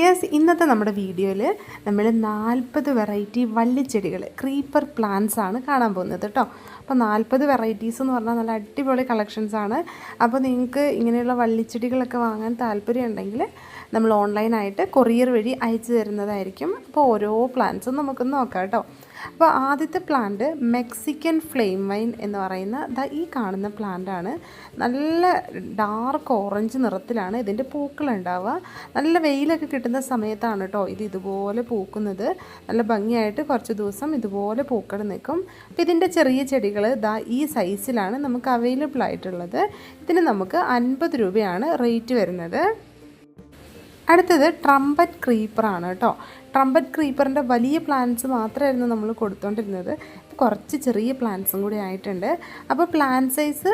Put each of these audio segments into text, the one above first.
Dears ഇന്നത്തെ നമ്മുടെ വീഡിയോയിൽ നമ്മൾ നാൽപ്പത് വെറൈറ്റി വള്ളിച്ചെടികൾ ക്രീപ്പർ പ്ലാന്റ്സ് ആണ് കാണാൻ പോകുന്നത് കേട്ടോ അപ്പോൾ നാൽപ്പത് വെറൈറ്റീസ് എന്ന് പറഞ്ഞാൽ നല്ല അടിപൊളി കളക്ഷൻസ് ആണ്. അപ്പോൾ നിങ്ങൾക്ക് ഇങ്ങനെയുള്ള വള്ളിച്ചെടികളൊക്കെ വാങ്ങാൻ താല്പര്യം ഉണ്ടെങ്കിൽ നമ്മൾ ഓൺലൈനായിട്ട് കൊറിയർ വഴി അയച്ചു തരുന്നതായിരിക്കും. അപ്പോൾ ഓരോ പ്ലാന്റ്സും നമുക്കൊന്ന് നോക്കാം കേട്ടോ അപ്പോൾ ആദ്യത്തെ പ്ലാന്റ് മെക്സിക്കൻ ഫ്ലെയിം വൈൻ എന്ന് പറയുന്ന ദാ ഈ കാണുന്ന പ്ലാന്റാണ് നല്ല ഡാർക്ക് ഓറഞ്ച് നിറത്തിലാണ് ഇതിന്റെ പൂക്കൾ ഉണ്ടാവുക. നല്ല വെയിലൊക്കെ കിട്ടുന്ന സമയത്താണ് കേട്ടോ ഇത് ഇതുപോലെ പൂക്കുന്നത്. നല്ല ഭംഗിയായിട്ട് കുറച്ച് ദിവസം ഇതുപോലെ പൂക്കൾ നിൽക്കും. അപ്പോൾ ഇതിന്റെ ചെറിയ ചെടികൾ ദാ ഈ സൈസിലാണ് നമുക്ക് അവൈലബിൾ ആയിട്ടുള്ളത്. ഇതിന് നമുക്ക് അൻപത് രൂപയാണ് റേറ്റ് വരുന്നത്. അടുത്തത് ട്രംപറ്റ് ക്രീപ്പറാണ് കേട്ടോ. ട്രംപറ്റ് ക്രീപ്പറിന്റെ വലിയ പ്ലാന്റ്സ് മാത്രമായിരുന്നു നമ്മൾ കൊടുത്തുകൊണ്ടിരുന്നത് കുറച്ച് ചെറിയ പ്ലാന്റ്സും കൂടി ആയിട്ടുണ്ട്. അപ്പോൾ പ്ലാന്റ് സൈസ്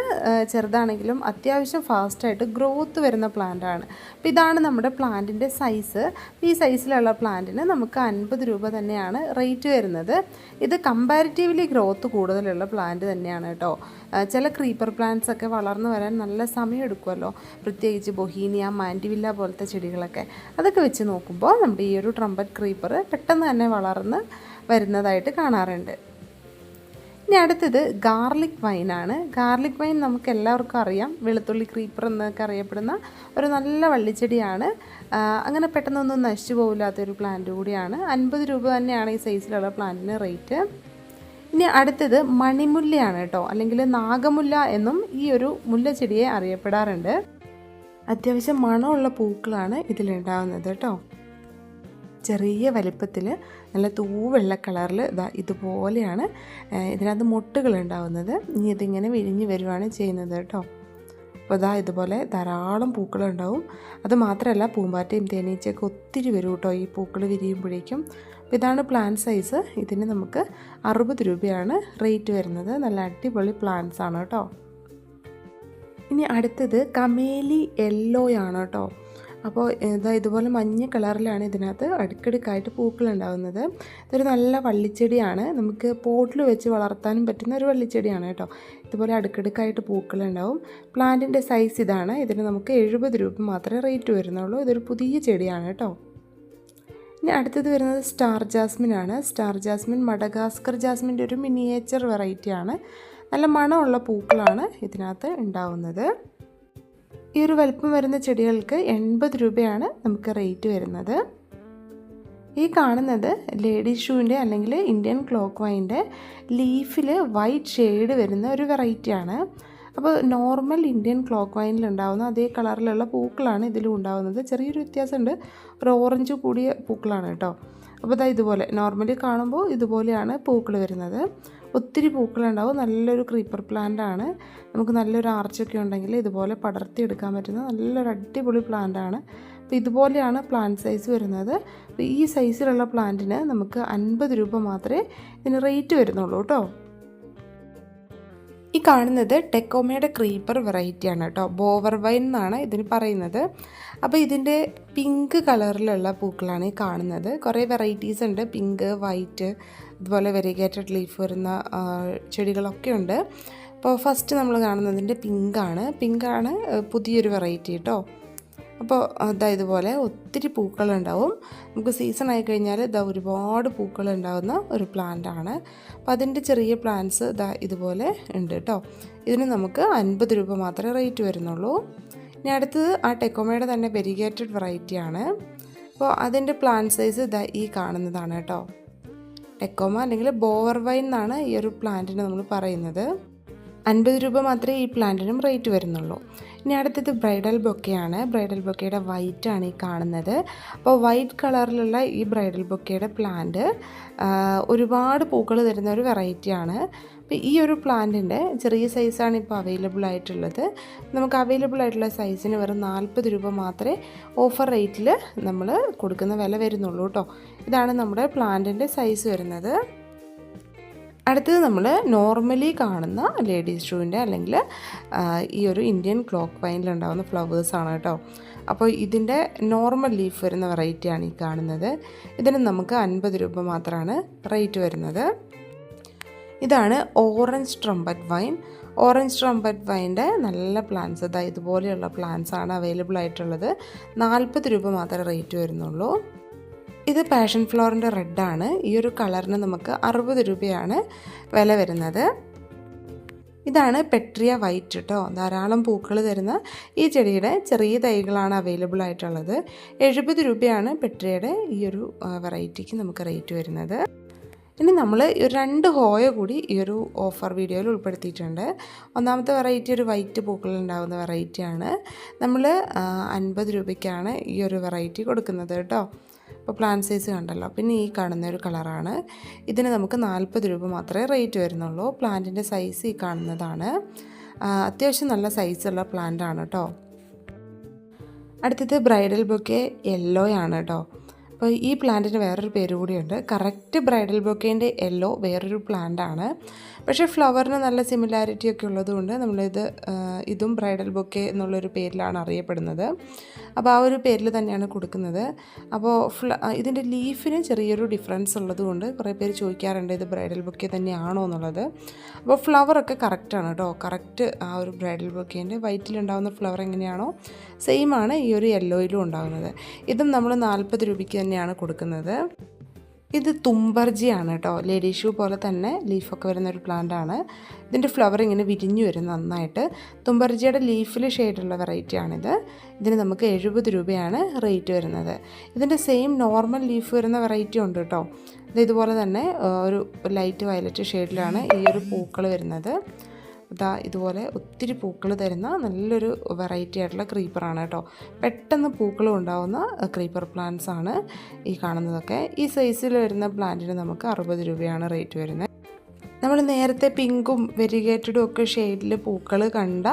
ചെറുതാണെങ്കിലും അത്യാവശ്യം ഫാസ്റ്റായിട്ട് ഗ്രോത്ത് വരുന്ന പ്ലാന്റാണ് അപ്പോൾ ഇതാണ് നമ്മുടെ പ്ലാന്റിന്റെ സൈസ് ഈ സൈസിലുള്ള പ്ലാന്റിന് നമുക്ക് അൻപത് രൂപ തന്നെയാണ് റേറ്റ് വരുന്നത്. ഇത് കമ്പാരിറ്റീവ്ലി ഗ്രോത്ത് കൂടുതലുള്ള പ്ലാന്റ് തന്നെയാണ് കേട്ടോ ചില ക്രീപ്പർ പ്ലാന്റ്സ് ഒക്കെ വളർന്നു വരാൻ നല്ല സമയം എടുക്കുമല്ലോ പ്രത്യേകിച്ച് ബൊഹീനിയ മാൻഡിവില്ല പോലത്തെ ചെടികളൊക്കെ. അതൊക്കെ വെച്ച് നോക്കുമ്പോൾ നമ്മുടെ ഈ ഒരു ട്രംപറ്റ് ക്രീപ്പർ പെട്ടെന്ന് തന്നെ വളർന്ന് വരുന്നതായിട്ട് കാണാറുണ്ട്. ഇനി അടുത്തത് ഗാർലിക് വൈനാണ്. ഗാർലിക് വൈൻ നമുക്ക് എല്ലാവർക്കും അറിയാം. വെളുത്തുള്ളി ക്രീപ്പർ എന്നൊക്കെ അറിയപ്പെടുന്ന ഒരു നല്ല വള്ളിച്ചെടിയാണ്. അങ്ങനെ പെട്ടെന്നൊന്നും നശിച്ചു പോകില്ലാത്തൊരു പ്ലാന്റ് കൂടിയാണ്. അൻപത് രൂപ തന്നെയാണ് ഈ സൈസിലുള്ള പ്ലാന്റിന് റേറ്റ്. ഇനി അടുത്തത് മണിമുല്ലയാണ് കേട്ടോ. അല്ലെങ്കിൽ നാഗമുല്ല എന്നും ഈ ഒരു മുല്ലച്ചെടിയെ അറിയപ്പെടാറുണ്ട്. അത്യാവശ്യം മണമുള്ള പൂക്കളാണ് ഇതിലുണ്ടാകുന്നത് കേട്ടോ. ചെറിയ വലിപ്പത്തിൽ നല്ല തൂവെള്ള കളറിൽ ഇതാ ഇതുപോലെയാണ് ഇതിനകത്ത് മുട്ടുകൾ ഉണ്ടാവുന്നത് ഇനി ഇതിങ്ങനെ വിരിഞ്ഞ് വരുവാണ് ചെയ്യുന്നത് കേട്ടോ. അപ്പോൾ ഇതാ ഇതുപോലെ ധാരാളം പൂക്കളുണ്ടാവും. അത് മാത്രമല്ല പൂമ്പാറ്റയും തേനീച്ചയൊക്കെ ഒത്തിരി വരും കേട്ടോ ഈ പൂക്കൾ വിരിയുമ്പോഴേക്കും. അപ്പോൾ ഇതാണ് പ്ലാൻ സൈസ് ഇതിന് നമുക്ക് അറുപത് രൂപയാണ് റേറ്റ് വരുന്നത്. നല്ല അടിപൊളി പ്ലാന്റ്സ് ആണ് കേട്ടോ. ഇനി അടുത്തത് കമേലി യെല്ലോയാണ് കേട്ടോ. അപ്പോൾ ഇതാ ഇതുപോലെ മഞ്ഞ കളറിലാണ് ഇതിനകത്ത് അടുക്കടുക്കായിട്ട് പൂക്കൾ ഉണ്ടാകുന്നത് ഇതൊരു നല്ല വള്ളിച്ചെടിയാണ്. നമുക്ക് പോട്ടിൽ വെച്ച് വളർത്താനും പറ്റുന്ന ഒരു വള്ളിച്ചെടിയാണ് കേട്ടോ. ഇതുപോലെ അടുക്കടുക്കായിട്ട് പൂക്കൾ ഉണ്ടാവും. പ്ലാന്റിന്റെ സൈസ് ഇതാണ്. ഇതിന് നമുക്ക് എഴുപത് രൂപ മാത്രമേ റേറ്റ് വരുന്നുള്ളൂ. ഇതൊരു പുതിയ ചെടിയാണ് കേട്ടോ. ഇനി അടുത്തത് വരുന്നത് സ്റ്റാർ ജാസ്മിൻ ആണ്. സ്റ്റാർ ജാസ്മിൻ മഡഗാസ്കർ ജാസ്മിന്റെ ഒരു മിനിയേച്ചർ വെറൈറ്റിയാണ്. നല്ല മണമുള്ള പൂക്കളാണ് ഇതിനകത്ത് ഉണ്ടാവുന്നത്. ഈ ഒരു വലിപ്പം വരുന്ന ചെടികൾക്ക് എൺപത് രൂപയാണ് നമുക്ക് റേറ്റ് വരുന്നത്. ഈ കാണുന്നത് ലേഡി ഷൂവിന്റെ അല്ലെങ്കിൽ ഇന്ത്യൻ ക്ലോക്ക് വൈന്റെ ലീഫിൽ വൈറ്റ് ഷെയ്ഡ് വരുന്ന ഒരു വെറൈറ്റിയാണ്. അപ്പോൾ നോർമൽ ഇന്ത്യൻ ക്ലോക്ക് വൈനിൽ ഉണ്ടാകുന്ന അതേ കളറിലുള്ള പൂക്കളാണ് ഇതിലും ഉണ്ടാകുന്നത് ചെറിയൊരു വ്യത്യാസമുണ്ട്. ഒരു ഓറഞ്ച് കൂടിയ പൂക്കളാണ് കേട്ടോ. അപ്പോൾ ഇതാ ഇതുപോലെ. നോർമലി കാണുമ്പോൾ ഇതുപോലെയാണ് പൂക്കൾ വരുന്നത്. ഒത്തിരി പൂക്കളുണ്ടാവും. നല്ലൊരു ക്രീപ്പർ പ്ലാന്റ് ആണ്. നമുക്ക് നല്ലൊരു ആർച്ചൊക്കെ ഉണ്ടെങ്കിൽ ഇതുപോലെ പടർത്തി എടുക്കാൻ പറ്റുന്ന നല്ലൊരു അടിപൊളി പ്ലാന്റ് ആണ്. അപ്പോൾ ഇതുപോലെയാണ് പ്ലാന്റ് സൈസ് വരുന്നത്. അപ്പോൾ ഈ സൈസിലുള്ള പ്ലാന്റിന് നമുക്ക് അൻപത് രൂപ മാത്രമേ ഇതിന് റേറ്റ് വരുന്നുള്ളൂ കേട്ടോ. ഈ കാണുന്നത് ടെക്കോമയുടെ ക്രീപ്പർ വെറൈറ്റിയാണ് കേട്ടോ. ബോവർ വൈൻ എന്നാണ് ഇതിന് പറയുന്നത്. അപ്പോൾ ഇതിന്റെ പിങ്ക് കളറിലുള്ള പൂക്കളാണ് ഈ കാണുന്നത്. കുറേ വെറൈറ്റീസ് ഉണ്ട്. പിങ്ക് വൈറ്റ് അതുപോലെ വെരിഗേറ്റഡ് ലീഫ് വരുന്ന ചെടികളൊക്കെ ഉണ്ട്. അപ്പോൾ ഫസ്റ്റ് നമ്മൾ കാണുന്നതിന്റെ പിങ്കാണ്. പിങ്കാണ് പുതിയൊരു വെറൈറ്റി കേട്ടോ. അപ്പോൾ ഇതാ ഇതുപോലെ ഒത്തിരി പൂക്കളുണ്ടാവും. നമുക്ക് സീസൺ ആയി കഴിഞ്ഞാൽ ഇതാ ഒരുപാട് പൂക്കൾ ഉണ്ടാകുന്ന ഒരു പ്ലാന്റ് ആണ്. അപ്പോൾ അതിന്റെ ചെറിയ പ്ലാന്റ്സ് ഇതാ ഇതുപോലെ ഉണ്ട് കേട്ടോ. ഇതിന് നമുക്ക് അൻപത് രൂപ മാത്രമേ റേറ്റ് വരുന്നുള്ളൂ. ഇനി അടുത്തത് ആ ടെക്കോമയുടെ തന്നെ വെരിഗേറ്റഡ് വെറൈറ്റി ആണ്. അപ്പോൾ അതിന്റെ പ്ലാന്റ് സൈസ് ഇതാ ഈ കാണുന്നതാണ് കേട്ടോ. ടെക്കോമ അല്ലെങ്കിൽ ബോവർ വൈൻ എന്നാണ് ഈ ഒരു പ്ലാന്റിന് നമ്മൾ പറയുന്നത്. അൻപത് രൂപ മാത്രമേ ഈ പ്ലാന്റിനും റേറ്റ് വരുന്നുള്ളൂ. ഇനി അടുത്തത് ബ്രൈഡൽ ബൊക്കെയാണ്. ബ്രൈഡൽ ബൊക്കയുടെ വൈറ്റ് ആണ് ഈ കാണുന്നത്. അപ്പോൾ വൈറ്റ് കളറിലുള്ള ഈ ബ്രൈഡൽ ബൊക്കയുടെ പ്ലാന്റ് ഒരുപാട് പൂക്കൾ തരുന്ന ഒരു വെറൈറ്റിയാണ് അപ്പോൾ ഈ ഒരു പ്ലാന്റിന്റെ ചെറിയ സൈസാണ് ഇപ്പോൾ അവൈലബിൾ ആയിട്ടുള്ളത്. നമുക്ക് അവൈലബിൾ ആയിട്ടുള്ള സൈസിന് വെറും നാൽപ്പത് രൂപ മാത്രമേ ഓഫർ റേറ്റിൽ നമ്മൾ കൊടുക്കുന്ന വില വരുന്നുള്ളൂ കേട്ടോ. ഇതാണ് നമ്മുടെ പ്ലാന്റിന്റെ സൈസ് വരുന്നത്. അടുത്തത് നമ്മൾ നോർമലി കാണുന്ന ലേഡീസ് ഷൂവിന്റെ അല്ലെങ്കിൽ ഈ ഒരു ഇന്ത്യൻ ക്ലോക്ക് വൈനിലുണ്ടാകുന്ന ഫ്ലവേഴ്സാണ് കേട്ടോ. അപ്പോൾ ഇതിന്റെ നോർമൽ ലീഫ് വരുന്ന വെറൈറ്റിയാണ് ഈ കാണുന്നത്. ഇതിന് നമുക്ക് അൻപത് രൂപ മാത്രമാണ് റേറ്റ് വരുന്നത്. ഇതാണ് orange trumpet vine orange trumpet വൈന്റെ നല്ല പ്ലാന്റ്സ് അതായത് ഇതുപോലെയുള്ള പ്ലാൻസാണ് അവൈലബിൾ ആയിട്ടുള്ളത്. നാൽപ്പത് രൂപ മാത്രമേ റേറ്റ് വരുന്നുള്ളൂ. ഇത് പാഷൻ ഫ്ലോറിന്റെ റെഡാണ് ഈ ഒരു കളറിന് നമുക്ക് അറുപത് രൂപയാണ് വില വരുന്നത്. ഇതാണ് പെട്രിയ വൈറ്റ് കേട്ടോ ധാരാളം പൂക്കൾ തരുന്ന ഈ ചെടിയുടെ ചെറിയ തൈകളാണ് അവൈലബിൾ ആയിട്ടുള്ളത്. എഴുപത് രൂപയാണ് പെട്രിയയുടെ ഈ ഒരു വെറൈറ്റിക്ക് നമുക്ക് റേറ്റ് വരുന്നത്. ഇനി നമ്മൾ രണ്ട് ഹോയ കൂടി ഈ ഒരു ഓഫർ വീഡിയോയിൽ ഉൾപ്പെടുത്തിയിട്ടുണ്ട്. ഒന്നാമത്തെ വെറൈറ്റി ഒരു വൈറ്റ് പൂക്കളുണ്ടാകുന്ന വെറൈറ്റിയാണ് നമ്മൾ അൻപത് രൂപയ്ക്കാണ് ഈ ഒരു വെറൈറ്റി കൊടുക്കുന്നത് കേട്ടോ ഇപ്പോൾ പ്ലാൻ സൈസ് കണ്ടല്ലോ. പിന്നെ ഈ കാണുന്ന ഒരു കളറാണ് ഇതിന് നമുക്ക് നാൽപ്പത് രൂപ മാത്രമേ റേറ്റ് വരുന്നുള്ളൂ. പ്ലാന്റിന്റെ സൈസ് ഈ കാണുന്നതാണ്. അത്യാവശ്യം നല്ല സൈസുള്ള പ്ലാന്റ് ആണ് കേട്ടോ. അടുത്തത് ബ്രൈഡൽ ബൊക്കെ യെല്ലോ ആണ് കേട്ടോ. അപ്പോൾ ഈ പ്ലാന്റിന് വേറൊരു പേര് കൂടിയുണ്ട്. കറക്റ്റ് ബ്രൈഡൽ ബൊക്കേന്റെ യെല്ലോ വേറൊരു പ്ലാന്റാണ് പക്ഷേ ഫ്ലവറിന് നല്ല സിമിലാരിറ്റി ഒക്കെ ഉള്ളതുകൊണ്ട് നമ്മളിത് ഇതും ബ്രൈഡൽ ബൊക്കെ എന്നുള്ളൊരു പേരിലാണ് അറിയപ്പെടുന്നത്. അപ്പോൾ ആ ഒരു പേരിൽ തന്നെയാണ് കൊടുക്കുന്നത്. അപ്പോൾ ഫ്ല ഇതിന്റെ ലീഫിന് ചെറിയൊരു ഡിഫറൻസ് ഉള്ളതുകൊണ്ട് കുറേ പേര് ചോദിക്കാറുണ്ട് ഇത് ബ്രൈഡൽ ബൊക്കെ തന്നെയാണോ എന്നുള്ളത്. അപ്പോൾ ഫ്ലവറൊക്കെ കറക്റ്റാണ് കേട്ടോ. കറക്റ്റ് ആ ഒരു ബ്രൈഡൽ ബൊക്കേന്റെ വൈറ്റിലുണ്ടാകുന്ന ഫ്ലവർ എങ്ങനെയാണോ സെയിം ആണ് ഈ ഒരു യെല്ലോയിലും ഉണ്ടാകുന്നത്. ഇതും നമ്മൾ നാൽപ്പത് രൂപയ്ക്ക് തന്നെയാണ് കൊടുക്കുന്നത്. ഇത് തുമ്പർജിയാണ് കേട്ടോ. ലേഡി ഷൂ പോലെ തന്നെ ലീഫൊക്കെ വരുന്ന ഒരു പ്ലാന്റ് ആണ് ഇതിന്റെ ഫ്ലവർ ഇങ്ങനെ വിരിഞ്ഞു വരും നന്നായിട്ട്. തുമ്പർജിയുടെ ലീഫിൽ ഷെയ്ഡുള്ള വെറൈറ്റിയാണിത്. ഇതിന് നമുക്ക് എഴുപത് രൂപയാണ് റേറ്റ് വരുന്നത്. ഇതിന്റെ സെയിം നോർമൽ ലീഫ് വരുന്ന വെറൈറ്റി ഉണ്ട് കേട്ടോ. ഇത് ഇതുപോലെ തന്നെ ഒരു ലൈറ്റ് വയലറ്റ് ഷെയ്ഡിലാണ് ഈ ഒരു പൂക്കൾ വരുന്നത്. ഇതാ ഇതുപോലെ ഒത്തിരി പൂക്കൾ തരുന്ന നല്ലൊരു വെറൈറ്റി ആയിട്ടുള്ള ക്രീപ്പറാണ് കേട്ടോ. പെട്ടെന്ന് പൂക്കൾ ഉണ്ടാവുന്ന ക്രീപ്പർ പ്ലാന്റ്സ് ആണ് ഈ കാണുന്നതൊക്കെ. ഈ സൈസിൽ വരുന്ന പ്ലാന്റിന് നമുക്ക് അറുപത് രൂപയാണ് റേറ്റ് വരുന്നത്. നമ്മൾ നേരത്തെ പിങ്കും വെരിഗേറ്റഡും ഒക്കെ ഷെയ്ഡിൽ പൂക്കൾ കണ്ട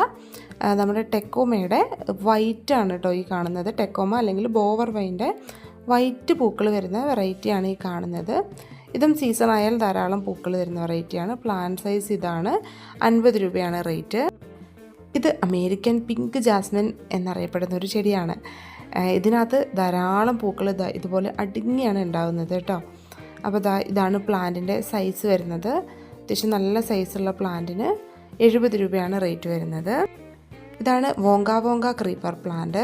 നമ്മുടെ ടെക്കോമയുടെ വൈറ്റ് ആണ് കേട്ടോ ഈ കാണുന്നത്. ടെക്കോമ അല്ലെങ്കിൽ ബോവർ വൈന്റെ വൈറ്റ് പൂക്കൾ വരുന്ന വെറൈറ്റിയാണ് ഈ കാണുന്നത്. ഇതും സീസൺ ആയാൽ ധാരാളം പൂക്കൾ തരുന്ന വെറൈറ്റിയാണ് പ്ലാന്റ് സൈസ് ഇതാണ്. അൻപത് രൂപയാണ് റേറ്റ് ഇത് അമേരിക്കൻ പിങ്ക് ജാസ്മിൻ എന്നറിയപ്പെടുന്ന ഒരു ചെടിയാണ്. ഇതിനകത്ത് ധാരാളം പൂക്കൾ ഇതുപോലെ അടുങ്ങിയാണ് ഉണ്ടാകുന്നത് കേട്ടോ. അപ്പോൾ ഇതാ ഇതാണ് പ്ലാന്റിന്റെ സൈസ് വരുന്നത്. അത്യാവശ്യം നല്ല സൈസുള്ള പ്ലാന്റിന് എഴുപത് രൂപയാണ് റേറ്റ് വരുന്നത്. ഇതാണ് wonga wonga creeper plant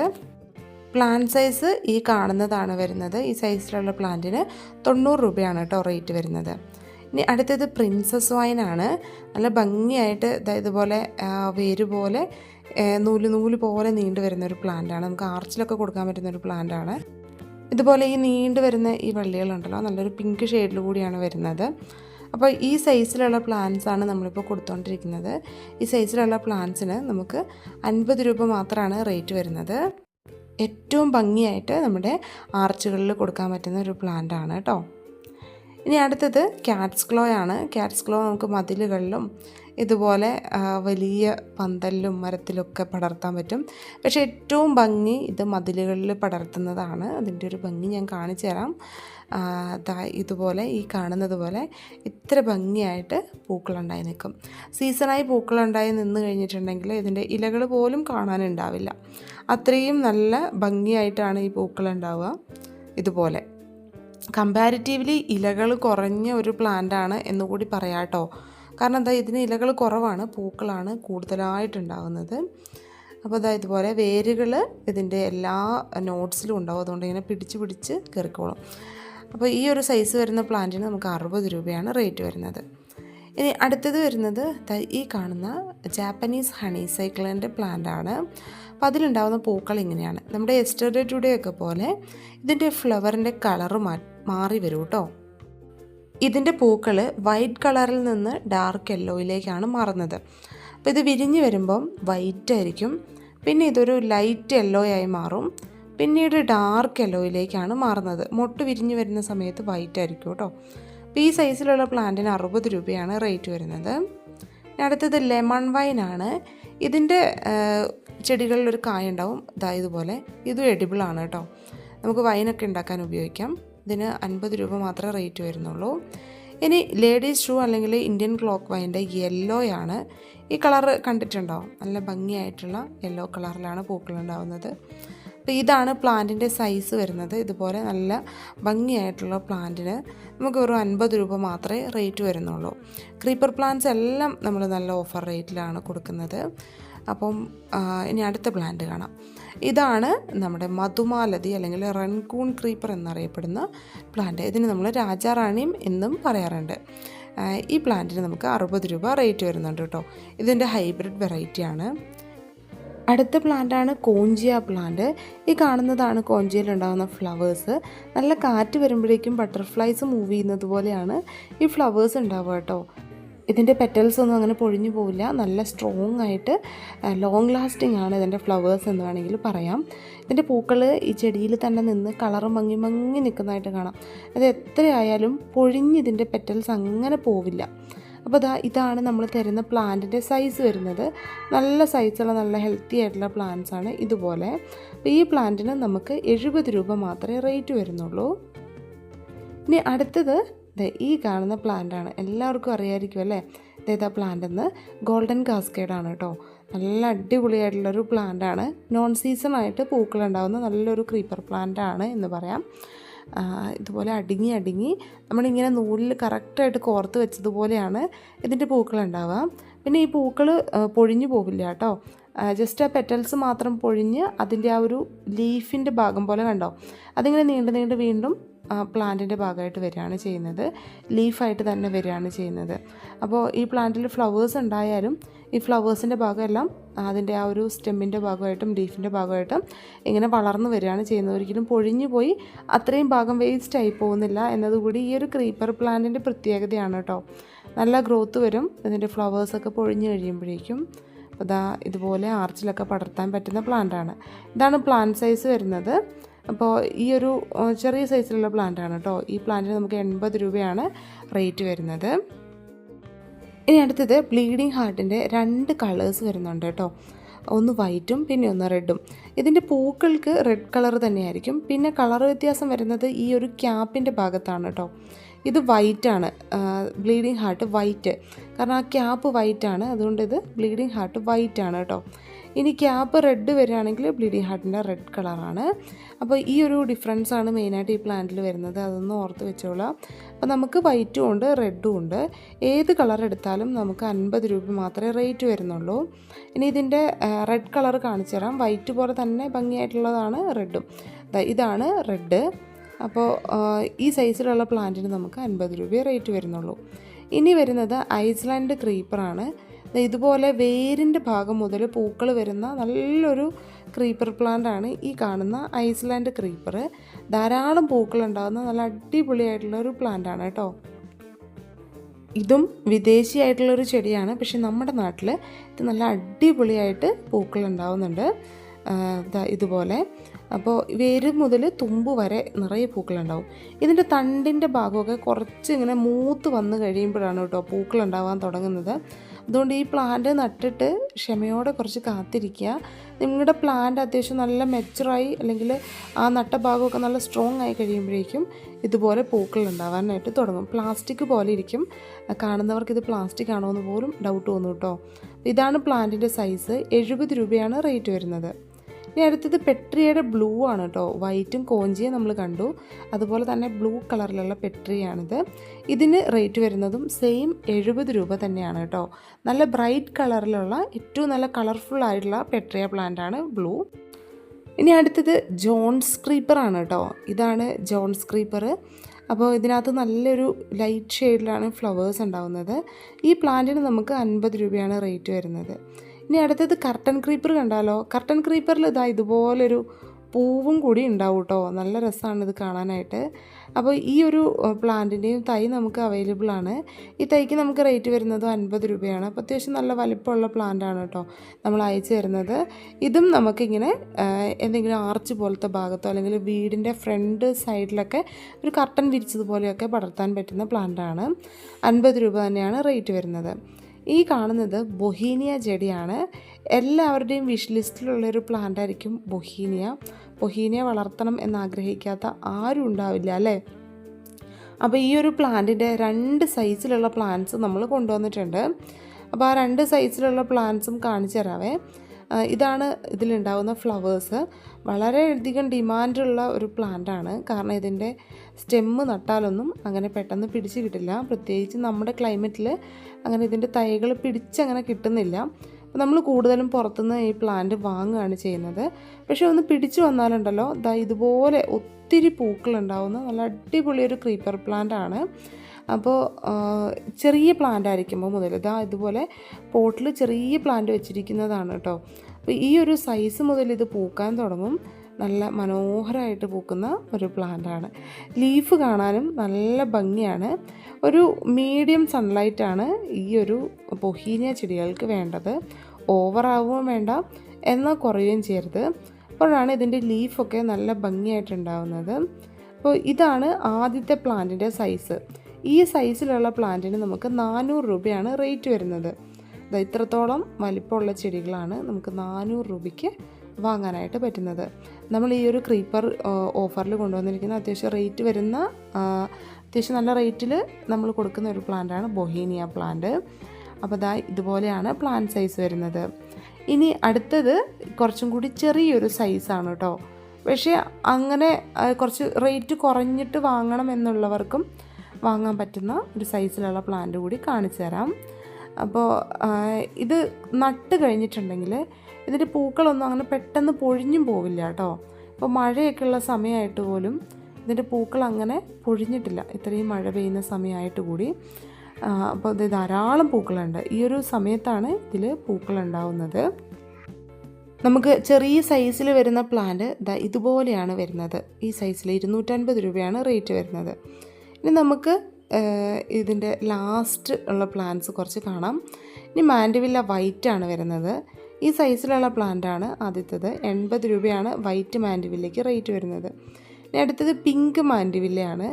plant size ഈ കാണുന്നതാണ് വരുന്നത്. ഈ സൈസിലുള്ള പ്ലാന്റിന് തൊണ്ണൂറ് രൂപയാണ് കേട്ടോ റേറ്റ് വരുന്നത്. ഇനി അടുത്തത് പ്രിൻസസ് വൈനാണ് നല്ല ഭംഗിയായിട്ട് ഇതുപോലെ വേര് പോലെ നൂൽ നൂൽ പോലെ നീണ്ടു വരുന്ന ഒരു പ്ലാന്റാണ് നമുക്ക് ആർച്ചിലൊക്കെ കൊടുക്കാൻ പറ്റുന്ന ഒരു പ്ലാന്റാണ് ഇതുപോലെ ഈ നീണ്ടു വരുന്ന ഈ വള്ളികളുണ്ടല്ലോ നല്ലൊരു പിങ്ക് ഷെയ്ഡിൽ കൂടിയാണ് വരുന്നത്. അപ്പോൾ ഈ സൈസിലുള്ള പ്ലാന്റ്സ് ആണ് നമ്മളിപ്പോൾ കൊടുത്തുകൊണ്ടിരിക്കുന്നത് ഈ സൈസിലുള്ള പ്ലാന്റ്സിന് നമുക്ക് അൻപത് രൂപ മാത്രമാണ് റേറ്റ് വരുന്നത്. ഏറ്റവും ഭംഗിയായിട്ട് നമ്മുടെ ആർച്ചുകളിൽ കൊടുക്കാൻ പറ്റുന്ന ഒരു പ്ലാന്റ് ആണ് കേട്ടോ ഇനി അടുത്തത് ക്യാറ്റ്സ് ക്ലോ ആണ്. ക്യാറ്റ്സ് ക്ലോ നമുക്ക് മതിലുകളിലും ഇതുപോലെ വലിയ പന്തലിലും മരത്തിലൊക്കെ പടർത്താൻ പറ്റും. പക്ഷേ ഏറ്റവും ഭംഗി ഇത് മതിലുകളിൽ പടർത്തുന്നതാണ്. അതിന്റെ ഒരു ഭംഗി ഞാൻ കാണിച്ചു തരാം ഇതുപോലെ ഈ കാണുന്നത് പോലെ ഇത്ര ഭംഗിയായിട്ട് പൂക്കളുണ്ടായി നിൽക്കും. സീസണായി പൂക്കളുണ്ടായി നിന്ന് കഴിഞ്ഞിട്ടുണ്ടെങ്കിൽ ഇതിന്റെ ഇലകൾ പോലും കാണാനുണ്ടാവില്ല. അത്രയും നല്ല ഭംഗിയായിട്ടാണ് ഈ പൂക്കളുണ്ടാവുക. ഇതുപോലെ. കമ്പാരിറ്റീവ്ലി ഇലകൾ കുറഞ്ഞ ഒരു പ്ലാന്റാണ് എന്നുകൂടി പറയാം കേട്ടോ. കാരണം എന്താ ഇതിന് ഇലകൾ കുറവാണ് പൂക്കളാണ് കൂടുതലായിട്ടുണ്ടാകുന്നത് അപ്പോൾ അതാ ഇതുപോലെ വേരുകൾ ഇതിന്റെ എല്ലാ നോട്ട്സിലും ഉണ്ടാവും. അതുകൊണ്ട് ഇങ്ങനെ പിടിച്ച് പിടിച്ച് കയറിക്കോളും. അപ്പോൾ ഈ ഒരു സൈസ് വരുന്ന പ്ലാന്റിന് നമുക്ക് അറുപത് രൂപയാണ് റേറ്റ് വരുന്നത്. ഇനി അടുത്തത് വരുന്നത് ഈ കാണുന്ന ജാപ്പനീസ് ഹണി സൈക്കിളിന്റെ പ്ലാന്റാണ് ആണ്. അപ്പോൾ അതിലുണ്ടാകുന്ന പൂക്കൾ ഇങ്ങനെയാണ്. നമ്മുടെ എസ്റ്റർഡേ ടുഡേ ഒക്കെ പോലെ ഇതിന്റെ ഫ്ലവറിന്റെ കളറ് മാറി വരും കേട്ടോ ഇതിന്റെ പൂക്കൾ വൈറ്റ് കളറിൽ നിന്ന് ഡാർക്ക് യെല്ലോയിലേക്കാണ് മാറുന്നത്. അപ്പോൾ ഇത് വിരിഞ്ഞ് വരുമ്പം വൈറ്റ് ആയിരിക്കും. പിന്നെ ഇതൊരു ലൈറ്റ് യെല്ലോ ആയി മാറും. പിന്നീട് ഡാർക്ക് യെല്ലോയിലേക്കാണ് മാറുന്നത്. മൊട്ട് വിരിഞ്ഞു വരുന്ന സമയത്ത് വൈറ്റ് ആയിരിക്കും കേട്ടോ അപ്പോൾ ഈ സൈസിലുള്ള പ്ലാന്റിന് അറുപത് രൂപയാണ് റേറ്റ് വരുന്നത്. അടുത്തത് ലെമൺ വൈനാണ് ഇതിന്റെ ചെടികളിലൊരു കായ ഉണ്ടാവും. ഇതാ ഇതുപോലെ. ഇതും ആണ് കേട്ടോ നമുക്ക് വൈനൊക്കെ ഉണ്ടാക്കാൻ ഉപയോഗിക്കാം. ഇതിന് അൻപത് രൂപ മാത്രമേ റേറ്റ് വരുന്നുള്ളൂ. ഇനി ലേഡീസ് ഷൂ അല്ലെങ്കിൽ ഇന്ത്യൻ ക്ലോക്ക് വൈന്റെ യെല്ലോയാണ് ഈ കളർ കണ്ടിട്ടുണ്ടാവും നല്ല ഭംഗിയായിട്ടുള്ള യെല്ലോ കളറിലാണ് പൂക്കളുണ്ടാവുന്നത് അപ്പോൾ ഇതാണ് പ്ലാന്റിന്റെ സൈസ് വരുന്നത്. ഇതുപോലെ നല്ല ഭംഗിയായിട്ടുള്ള പ്ലാന്റിന് നമുക്ക് ഒരു അൻപത് രൂപ മാത്രമേ റേറ്റ് വരുന്നുള്ളൂ. ക്രീപ്പർ പ്ലാന്റ്സ് എല്ലാം നമ്മൾ നല്ല ഓഫർ റേറ്റിലാണ് കൊടുക്കുന്നത്. അപ്പം ഇനി അടുത്ത പ്ലാന്റ് കാണാം. ഇതാണ് നമ്മുടെ മധുമാലതി അല്ലെങ്കിൽ റൺകൂൺ ക്രീപ്പർ എന്നറിയപ്പെടുന്ന പ്ലാന്റ്. ഇതിന് നമ്മൾ രാജാറാണിയും എന്നും പറയാറുണ്ട്. ഈ പ്ലാന്റിന് നമുക്ക് അറുപത് രൂപ റേറ്റ് വരുന്നുണ്ട് കേട്ടോ. ഇതിന്റെ ഹൈബ്രിഡ് വെറൈറ്റിയാണ് അടുത്ത പ്ലാന്റാണ് കോഞ്ചിയ പ്ലാന്റ് ഈ കാണുന്നതാണ് കോഞ്ചിയയിൽ ഉണ്ടാകുന്ന ഫ്ലവേഴ്സ് നല്ല കാറ്റ് വരുമ്പോഴേക്കും ബട്ടർഫ്ലൈസ് മൂവ് ചെയ്യുന്നത് പോലെയാണ് ഈ ഫ്ലവേഴ്സ് ഉണ്ടാവുക കേട്ടോ. ഇതിന്റെ പെറ്റൽസ് ഒന്നും അങ്ങനെ പൊഴിഞ്ഞു പോവില്ല. നല്ല സ്ട്രോങ് ആയിട്ട് ലോങ് ലാസ്റ്റിംഗ് ആണ് ഇതിന്റെ ഫ്ലവേഴ്സ് എന്ന് വേണമെങ്കിൽ പറയാം. ഇതിന്റെ പൂക്കൾ ഈ ചെടിയിൽ തന്നെ നിന്ന് കളറ് മങ്ങി മങ്ങി നിൽക്കുന്നതായിട്ട് കാണാം. അത് എത്രയായാലും പൊഴിഞ്ഞ് ഇതിന്റെ പെറ്റൽസ് അങ്ങനെ പോവില്ല. അപ്പോൾ ഇതാ ഇതാണ് നമ്മൾ തരുന്ന പ്ലാന്റിന്റെ സൈസ് വരുന്നത്. നല്ല സൈസുള്ള നല്ല ഹെൽത്തി ആയിട്ടുള്ള പ്ലാന്റ്സ് ആണ് ഇതുപോലെ. അപ്പോൾ ഈ പ്ലാന്റിന് നമുക്ക് എഴുപത് രൂപ മാത്രമേ റേറ്റ് വരുന്നുള്ളൂ. ഇനി അടുത്തത് ഈ കാണുന്ന പ്ലാന്റാണ് എല്ലാവർക്കും അറിയാമായിരിക്കും അല്ലേ? ഇതേതാ പ്ലാന്റ് എന്ന് ഗോൾഡൻ കാസ്കേഡാണ് കേട്ടോ. നല്ല അടിപൊളിയായിട്ടുള്ളൊരു പ്ലാന്റാണ് നോൺ സീസൺ ആയിട്ട് പൂക്കളുണ്ടാകുന്ന നല്ലൊരു ക്രീപ്പർ പ്ലാന്റ് ആണ് എന്ന് പറയാം. ഇതുപോലെ അടുങ്ങി അടുങ്ങി നമ്മളിങ്ങനെ നൂലിൽ കറക്റ്റായിട്ട് കോർത്ത് വെച്ചതുപോലെയാണ് ഇതിന്റെ പൂക്കൾ ഉണ്ടാവുക പിന്നെ ഈ പൂക്കൾ പൊഴിഞ്ഞു പോകില്ല കേട്ടോ. ജസ്റ്റ് ആ പെറ്റൽസ് മാത്രം പൊഴിഞ്ഞ് അതിന്റെ ആ ഒരു ലീഫിന്റെ ഭാഗം പോലെ കണ്ടോ? അതിങ്ങനെ നീണ്ട് നീണ്ട് വീണ്ടും പ്ലാന്റിന്റെ ഭാഗമായിട്ട് വരികയാണ് ചെയ്യുന്നത്. ലീഫായിട്ട് തന്നെ വരികയാണ് ചെയ്യുന്നത്. അപ്പോൾ ഈ പ്ലാന്റിൽ ഫ്ലവേഴ്സ് ഉണ്ടായാലും ഈ ഫ്ലവേഴ്സിന്റെ ഭാഗമെല്ലാം അതിന്റെ ആ ഒരു സ്റ്റെമ്മിന്റെ ഭാഗമായിട്ടും ലീഫിന്റെ ഭാഗമായിട്ടും ഇങ്ങനെ വളർന്നു വരികയാണ് ചെയ്യുന്നത്. ഒരിക്കലും പൊഴിഞ്ഞു പോയി അത്രയും ഭാഗം വേസ്റ്റ് ആയി പോകുന്നില്ല എന്നതുകൂടി ഈ ഒരു ക്രീപ്പർ പ്ലാന്റിന്റെ പ്രത്യേകതയാണ് കേട്ടോ. നല്ല ഗ്രോത്ത് വരും. ഇതിന്റെ ഫ്ലവേഴ്സൊക്കെ പൊഴിഞ്ഞു കഴിയുമ്പോഴേക്കും ഇതാ ഇതുപോലെ ആർച്ചിലൊക്കെ പടർത്താൻ പറ്റുന്ന പ്ലാന്റാണ് ഇതാണ് പ്ലാന്റ് സൈസ് വരുന്നത്. അപ്പോൾ ഈ ഒരു ചെറിയ സൈസിലുള്ള പ്ലാന്റ് ആണ് കേട്ടോ. ഈ പ്ലാന്റിന് നമുക്ക് എൺപത് രൂപയാണ് റേറ്റ് വരുന്നത്. ഇനി അടുത്തത് ബ്ലീഡിങ് ഹാർട്ടിന്റെ രണ്ട് കളേഴ്സ് വരുന്നുണ്ട് കേട്ടോ. ഒന്ന് വൈറ്റും പിന്നെ ഒന്ന് റെഡും ഇതിന്റെ പൂക്കൾക്ക് റെഡ് കളർ തന്നെയായിരിക്കും. പിന്നെ കളർ വ്യത്യാസം വരുന്നത് ഈ ഒരു ക്യാപ്പിന്റെ ഭാഗത്താണ് കേട്ടോ. ഇത് വൈറ്റാണ് ബ്ലീഡിങ് ഹാർട്ട് വൈറ്റ് കാരണം ആ ക്യാപ്പ് വൈറ്റാണ് അതുകൊണ്ട് ഇത് ബ്ലീഡിങ് ഹാർട്ട് വൈറ്റാണ് കേട്ടോ. ഇനി ക്യാപ്പ് റെഡ് വരികയാണെങ്കിൽ ബ്ലീഡിങ് ഹാർട്ടിന്റെ റെഡ് കളറാണ് അപ്പോൾ ഈ ഒരു ഡിഫറൻസ് ആണ് മെയിനായിട്ട് ഈ പ്ലാന്റിൽ വരുന്നത്. അതൊന്ന് ഓർത്ത് വെച്ചോളാം. അപ്പോൾ നമുക്ക് വൈറ്റും ഉണ്ട് റെഡും ഉണ്ട്. ഏത് കളർ എടുത്താലും നമുക്ക് അൻപത് രൂപ മാത്രമേ റേറ്റ് വരുന്നുള്ളൂ. ഇനി ഇതിന്റെ റെഡ് കളർ കാണിച്ചു തരാം. വൈറ്റ് പോലെ തന്നെ ഭംഗിയായിട്ടുള്ളതാണ് റെഡും ഇതാണ് റെഡ് അപ്പോൾ ഈ സൈസിലുള്ള പ്ലാന്റിന് നമുക്ക് അൻപത് രൂപയെ റേറ്റ് വരുന്നുള്ളൂ. ഇനി വരുന്നത് ഐസ്ലാൻഡ് ക്രീപ്പറാണ് ഇതുപോലെ വേരിന്റെ ഭാഗം മുതൽ പൂക്കൾ വരുന്ന നല്ലൊരു ക്രീപ്പർ പ്ലാന്റ് ആണ് ഈ കാണുന്ന ഐസ്ലാൻഡ് ക്രീപ്പർ ധാരാളം പൂക്കൾ ഉണ്ടാകുന്ന നല്ല അടിപൊളിയായിട്ടുള്ള ഒരു പ്ലാന്റ് ആണ് കേട്ടോ. ഇതും വിദേശിയായിട്ടുള്ളൊരു ചെടിയാണ്. പക്ഷെ നമ്മുടെ നാട്ടിൽ ഇത് നല്ല അടിപൊളിയായിട്ട് പൂക്കൾ ഉണ്ടാവുന്നുണ്ട്. ഇതുപോലെ. അപ്പോൾ വേര് മുതൽ തുമ്പ് വരെ നിറയെ പൂക്കളുണ്ടാവും ഇതിന്റെ തണ്ടിന്റെ ഭാഗമൊക്കെ കുറച്ച് ഇങ്ങനെ മൂത്ത് വന്ന് കഴിയുമ്പോഴാണ് കേട്ടോ പൂക്കൾ ഉണ്ടാവാൻ തുടങ്ങുന്നത്. അതുകൊണ്ട് ഈ പ്ലാന്റ് നട്ടിട്ട് ക്ഷമയോടെ കുറച്ച് കാത്തിരിക്കുക. നിങ്ങളുടെ പ്ലാന്റ് അത്യാവശ്യം നല്ല മെച്ചുറായി അല്ലെങ്കിൽ ആ നട്ട ഭാഗമൊക്കെ നല്ല സ്ട്രോങ് ആയി കഴിയുമ്പോഴേക്കും ഇതുപോലെ പൂക്കൾ ഉണ്ടാവാനായിട്ട് തുടങ്ങും. പ്ലാസ്റ്റിക് പോലെ ഇരിക്കും. കാണുന്നവർക്ക് ഇത് പ്ലാസ്റ്റിക് ആണോ എന്ന് പോലും ഡൗട്ട് തോന്നും കേട്ടോ ഇതാണ് പ്ലാന്റിന്റെ സൈസ് എഴുപത് രൂപയാണ് റേറ്റ് വരുന്നത്. ഇനി അടുത്തത് പെട്രിയയുടെ ബ്ലൂ ആണ് കേട്ടോ. വൈറ്റും കോഞ്ചിയും നമ്മൾ കണ്ടു. അതുപോലെ തന്നെ ബ്ലൂ കളറിലുള്ള പെട്രിയാണിത്. ഇതിന് റേറ്റ് വരുന്നതും സെയിം എഴുപത് രൂപ തന്നെയാണ് കേട്ടോ. നല്ല ബ്രൈറ്റ് കളറിലുള്ള ഏറ്റവും നല്ല കളർഫുൾ ആയിട്ടുള്ള പെട്രിയ പ്ലാന്റ് ആണ് ബ്ലൂ ഇനി അടുത്തത് ജോൺസ് ക്രീപ്പർ ആണ് കേട്ടോ. ഇതാണ് ജോൺസ് ക്രീപ്പർ അപ്പോൾ ഇതിനകത്ത് നല്ലൊരു ലൈറ്റ് ഷെയ്ഡിലാണ് ഫ്ലവേഴ്സ് ഉണ്ടാവുന്നത്. ഈ പ്ലാന്റിന് നമുക്ക് അൻപത് രൂപയാണ് റേറ്റ് വരുന്നത്. ഇനി അടുത്തത് കർട്ടൻ ക്രീപ്പർ കണ്ടാലോ? കർട്ടൻ ക്രീപ്പറിൽ ഇതാ ഇതുപോലൊരു പൂവും കൂടി ഉണ്ടാവും കേട്ടോ നല്ല രസമാണ് ഇത് കാണാനായിട്ട്. അപ്പോൾ ഈ ഒരു പ്ലാന്റിന്റെയും തൈ നമുക്ക് അവൈലബിൾ ആണ്. ഈ തൈക്ക് നമുക്ക് റേറ്റ് വരുന്നത് അൻപത് രൂപയാണ്. അപ്പോൾ അത്യാവശ്യം നല്ല വലിപ്പമുള്ള പ്ലാന്റ് ആണ് കേട്ടോ നമ്മൾ അയച്ചു തരുന്നത്. ഇതും നമുക്കിങ്ങനെ എന്തെങ്കിലും ആർച്ച് പോലത്തെ ഭാഗത്തോ അല്ലെങ്കിൽ വീടിന്റെ ഫ്രണ്ട് സൈഡിലൊക്കെ ഒരു കർട്ടൻ വിരിച്ചതുപോലെയൊക്കെ പടർത്താൻ പറ്റുന്ന പ്ലാന്റ് ആണ്. അൻപത് രൂപ തന്നെയാണ് റേറ്റ് വരുന്നത്. ഈ കാണുന്നത് ബൊഹീനിയ ചെടിയാണ്. എല്ലാവരുടെയും വിഷ് ലിസ്റ്റിലുള്ളൊരു പ്ലാന്റ് ആയിരിക്കും ബൊഹീനിയ. ബൊഹീനിയ വളർത്തണം എന്നാഗ്രഹിക്കാത്ത ആരും ഉണ്ടാവില്ല അല്ലേ? അപ്പോൾ ഈ ഒരു പ്ലാന്റിന്റെ രണ്ട് സൈസിലുള്ള പ്ലാന്റ്സ് നമ്മൾ കൊണ്ടുവന്നിട്ടുണ്ട്. അപ്പോൾ ആ രണ്ട് സൈസിലുള്ള പ്ലാന്റ്സും കാണിച്ചു തരാവേ. ഇതാണ് ഇതിലുണ്ടാകുന്ന ഫ്ലവേഴ്സ്. വളരെയധികം ഡിമാൻഡുള്ള ഒരു പ്ലാന്റാണ്. കാരണം ഇതിന്റെ സ്റ്റെമ്മ് നട്ടാലൊന്നും അങ്ങനെ പെട്ടെന്ന് പിടിച്ച് കിട്ടില്ല. പ്രത്യേകിച്ച് നമ്മുടെ ക്ലൈമറ്റിൽ അങ്ങനെ ഇതിന്റെ തൈകൾ പിടിച്ചങ്ങനെ കിട്ടുന്നില്ല. നമ്മൾ കൂടുതലും പുറത്തുനിന്ന് ഈ പ്ലാന്റ് വാങ്ങുകയാണ് ചെയ്യുന്നത്. പക്ഷേ ഒന്ന് പിടിച്ചു വന്നാലുണ്ടല്ലോ ദാ ഇതുപോലെ ഒത്തിരി പൂക്കളുണ്ടാവുന്ന നല്ല അടിപൊളി ഒരു ക്രീപ്പർ പ്ലാന്റ് ആണ്. അപ്പോൾ ചെറിയ പ്ലാന്റ് ആയിരിക്കുമ്പോൾ മുതൽ ഇതാ ഇതുപോലെ പോട്ടിൽ ചെറിയ പ്ലാന്റ് വെച്ചിരിക്കുന്നതാണ് കേട്ടോ. അപ്പോൾ ഈ ഒരു സൈസ് മുതൽ ഇത് പൂക്കാൻ തുടങ്ങും. നല്ല മനോഹരമായിട്ട് പൂക്കുന്ന ഒരു പ്ലാന്റാണ് ലീഫ് കാണാനും നല്ല ഭംഗിയാണ്. ഒരു മീഡിയം സൺലൈറ്റാണ് ഈ ഒരു പൊഹീനിയ ചെടികൾക്ക് വേണ്ടത്. ഓവറാവുകയും വേണ്ട എന്നാൽ കുറയുകയും ചെയ്യരുത്. അപ്പോഴാണ് ഇതിന്റെ ലീഫൊക്കെ നല്ല ഭംഗിയായിട്ടുണ്ടാവുന്നത് അപ്പോൾ ഇതാണ് ആദ്യത്തെ പ്ലാന്റിന്റെ സൈസ് ഈ സൈസിലുള്ള പ്ലാന്റിന് നമുക്ക് നാനൂറ് രൂപയാണ് റേറ്റ് വരുന്നത്. ഇത്രത്തോളം വലിപ്പമുള്ള ചെടികളാണ് നമുക്ക് നാനൂറ് രൂപയ്ക്ക് വാങ്ങാനായിട്ട് പറ്റുന്നത്. നമ്മൾ ഈ ഒരു ക്രീപ്പർ ഓഫറിൽ കൊണ്ടുവന്നിരിക്കുന്ന അത്യാവശ്യം റേറ്റ് വരുന്ന അത്യാവശ്യം നല്ല റേറ്റിൽ നമ്മൾ കൊടുക്കുന്ന ഒരു പ്ലാന്റാണ് ബൊഹീനിയ പ്ലാന്റ്. അപ്പോൾ ദാ ഇതുപോലെയാണ് പ്ലാന്റ് സൈസ് വരുന്നത്. ഇനി അടുത്തത് കുറച്ചും കൂടി ചെറിയൊരു സൈസാണ് കേട്ടോ പക്ഷേ അങ്ങനെ കുറച്ച് റേറ്റ് കുറഞ്ഞിട്ട് വാങ്ങണം എന്നുള്ളവർക്കും വാങ്ങാൻ പറ്റുന്ന ഒരു സൈസിലുള്ള പ്ലാന്റ് കൂടി കാണിച്ചു തരാം. അപ്പോൾ ഇത് നട്ട് കഴിഞ്ഞിട്ടുണ്ടെങ്കിൽ ഇതിന്റെ പൂക്കളൊന്നും അങ്ങനെ പെട്ടെന്ന് പൊഴിഞ്ഞും പോവില്ല കേട്ടോ. ഇപ്പോൾ മഴയൊക്കെ ഉള്ള സമയമായിട്ട് പോലും ഇതിന്റെ പൂക്കൾ അങ്ങനെ പൊഴിഞ്ഞിട്ടില്ല. ഇത്രയും മഴ പെയ്യുന്ന സമയമായിട്ട് കൂടി. അപ്പോൾ ഇത് ധാരാളം പൂക്കളുണ്ട്. ഈ ഒരു സമയത്താണ് ഇതിൽ പൂക്കളുണ്ടാവുന്നത് നമുക്ക് ചെറിയ സൈസിൽ വരുന്ന പ്ലാന്റ് ഇതുപോലെയാണ് വരുന്നത്. ഈ സൈസിൽ ഇരുന്നൂറ്റൻപത് രൂപയാണ് റേറ്റ് വരുന്നത്. ഇനി നമുക്ക് ഇതിന്റെ ലാസ്റ്റ് ഉള്ള പ്ലാന്റ്സ് കുറച്ച് കാണാം. ഇനി മാൻഡിവില്ല വൈറ്റ് ആണ് വരുന്നത്. ഈ സൈസിലുള്ള പ്ലാന്റാണ് ആദ്യത്തേത്. എൺപത് രൂപയാണ് വൈറ്റ് മാൻഡിവില്ലയ്ക്ക് റേറ്റ് വരുന്നത്. ഇനി അടുത്തത് പിങ്ക് മാൻഡിവില്ലയാണ്.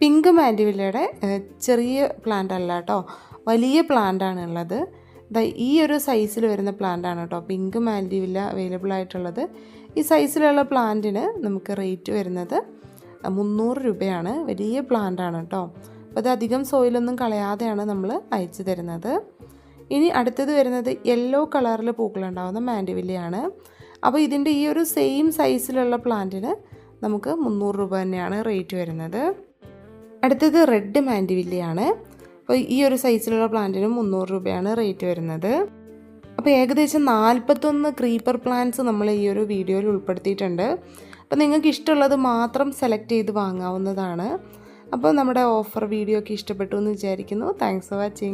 പിങ്ക് മാൻഡിവില്ലയുടെ ചെറിയ പ്ലാന്റ് അല്ല കേട്ടോ. വലിയ പ്ലാന്റ് ആണ് ഉള്ളത്. ഈ ഒരു സൈസിൽ വരുന്ന പ്ലാന്റ് ആണ് കേട്ടോ പിങ്ക് മാൻഡിവില്ല അവൈലബിൾ ആയിട്ടുള്ളത്. ഈ സൈസിലുള്ള പ്ലാന്റിന് നമുക്ക് റേറ്റ് വരുന്നത് മുന്നൂറ് രൂപയാണ്. വലിയ പ്ലാന്റ് ആണ് കേട്ടോ അപ്പോൾ അത് അധികം സോയിലൊന്നും കളയാതെയാണ് നമ്മൾ അയച്ചു തരുന്നത്. ഇനി അടുത്തത് വരുന്നത് യെല്ലോ കളറിൽ പൂക്കളുണ്ടാകുന്ന മാൻഡിവില്ലയാണ്. അപ്പോൾ ഇതിന്റെ ഈ ഒരു സെയിം സൈസിലുള്ള പ്ലാന്റിന് നമുക്ക് മുന്നൂറ് രൂപ തന്നെയാണ് റേറ്റ് വരുന്നത്. അടുത്തത് റെഡ് മാൻഡിവില്ലയാണ്. അപ്പോൾ ഈ ഒരു സൈസിലുള്ള പ്ലാന്റിന് മുന്നൂറ് രൂപയാണ് റേറ്റ് വരുന്നത്. അപ്പോൾ ഏകദേശം നാൽപ്പത്തൊന്ന് ക്രീപ്പർ പ്ലാന്റ്സ് നമ്മൾ ഈ ഒരു വീഡിയോയിൽ ഉൾപ്പെടുത്തിയിട്ടുണ്ട്. അപ്പോൾ നിങ്ങൾക്ക് ഇഷ്ടമുള്ളത് മാത്രം സെലക്ട് ചെയ്ത് വാങ്ങാവുന്നതാണ്. അപ്പോൾ നമ്മുടെ ഓഫർ വീഡിയോ ഒക്കെ ഇഷ്ടപ്പെട്ടു എന്ന് വിചാരിക്കുന്നു. Thanks for watching